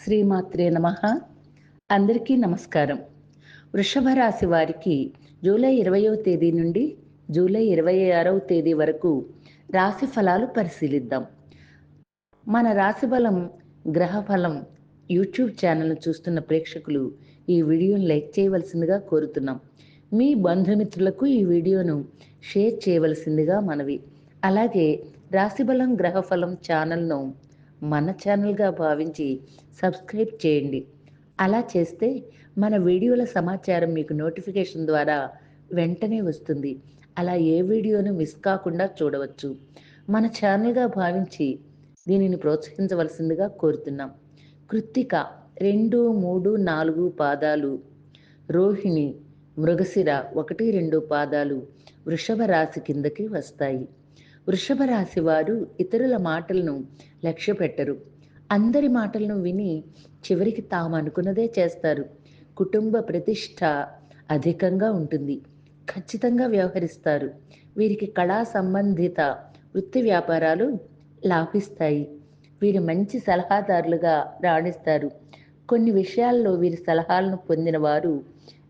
శ్రీమాత్రే నమ. అందరికీ నమస్కారం. వృషభ రాశి వారికి జూలై ఇరవయో తేదీ నుండి జూలై ఇరవై ఆరవ తేదీ వరకు రాశి ఫలాలు పరిశీలిద్దాం. మన రాశి బలం గ్రహ ఫలం యూట్యూబ్ ఛానల్ చూస్తున్న ప్రేక్షకులు ఈ వీడియోను లైక్ చేయవలసిందిగా కోరుతున్నాం. మీ బంధుమిత్రులకు ఈ వీడియోను షేర్ చేయవలసిందిగా మనవి. అలాగే రాశిబలం గ్రహఫలం ఛానల్ను మన ఛానల్గా భావించి సబ్స్క్రైబ్ చేయండి. అలా చేస్తే మన వీడియోల సమాచారం మీకు నోటిఫికేషన్ ద్వారా వెంటనే వస్తుంది. అలా ఏ వీడియోను మిస్ కాకుండా చూడవచ్చు. మన ఛానల్గా భావించి దీనిని ప్రోత్సహించవలసిందిగా కోరుతున్నాం. కృత్తిక రెండు మూడు నాలుగు పాదాలు. రోహిణి మృగశిర ఒకటి రెండు పాదాలు వృషభ రాశి కిందకి వస్తాయి. వృషభ రాశి వారు ఇతరుల మాటలను లక్ష్య పెట్టరు అందరి మాటలను విని చివరికి తాము అనుకున్నదే చేస్తారు. కుటుంబ ప్రతిష్ట అధికంగా ఉంటుంది. ఖచ్చితంగా వ్యవహరిస్తారు. వీరికి కళా సంబంధిత వృత్తి వ్యాపారాలు లాభిస్తాయి. వీరు మంచి సలహాదారులుగా రాణిస్తారు. కొన్ని విషయాల్లో వీరి సలహాలను పొందిన వారు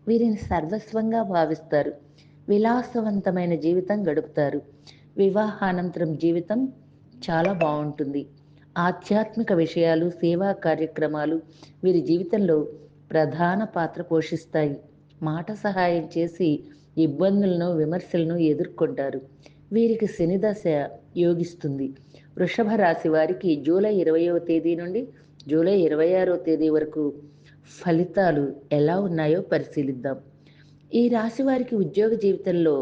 వీరిని సర్వస్వంగా భావిస్తారు. విలాసవంతమైన జీవితం గడుపుతారు. వివాహానంతరం జీవితం చాలా బాగుంటుంది. ఆధ్యాత్మిక విషయాలు సేవా కార్యక్రమాలు వీరి జీవితంలో ప్రధాన పాత్ర పోషిస్తాయి. మాట సహాయం చేసి ఇబ్బందులను విమర్శలను ఎదుర్కొంటారు. వీరికి శనిదశ యోగిస్తుంది. వృషభ రాశి వారికి జూలై ఇరవయవ తేదీ నుండి జూలై ఇరవై ఆరో తేదీ వరకు ఫలితాలు ఎలా ఉన్నాయో పరిశీలిద్దాం. ఈ రాశి వారికి ఉద్యోగ జీవితంలో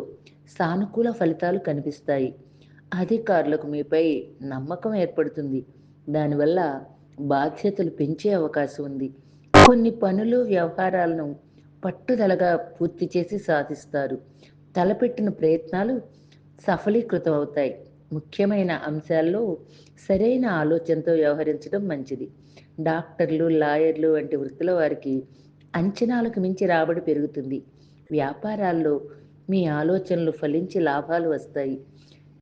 సానుకూల ఫలితాలు కనిపిస్తాయి. అధికారులకు మీపై నమ్మకం ఏర్పడుతుంది. దానివల్ల బాధ్యతలు పెంచే అవకాశం ఉంది. కొన్ని పనులు వ్యవహారాలను పట్టుదలగా పూర్తి చేసి సాధిస్తారు. తలపెట్టిన ప్రయత్నాలు సఫలీకృతం అవుతాయి ముఖ్యమైన అంశాల్లో సరైన ఆలోచనతో వ్యవహరించడం మంచిది. డాక్టర్లు లాయర్లు వంటి వృత్తుల వారికి అంచనాలకు మించి రాబడి పెరుగుతుంది. వ్యాపారాల్లో మీ ఆలోచనలు ఫలించి లాభాలు వస్తాయి.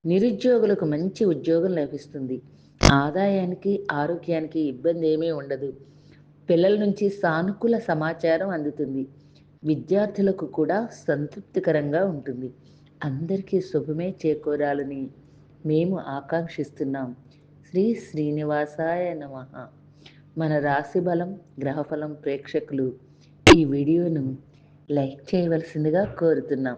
నిరుద్యోగులకు మంచి ఉద్యోగం లభిస్తుంది. ఆదాయానికి ఆరోగ్యానికి ఇబ్బంది ఏమీ ఉండదు. పిల్లల నుంచి సానుకూల సమాచారం అందుతుంది. విద్యార్థులకు కూడా సంతృప్తికరంగా ఉంటుంది. అందరికీ శుభమే చేకూరాలని మేము ఆకాంక్షిస్తున్నాం. శ్రీ శ్రీనివాసాయ నమ. మన రాశి బలం గ్రహఫలం ప్రేక్షకులు ఈ వీడియోను లైక్ చేయవలసిందిగా కోరుతున్నాం.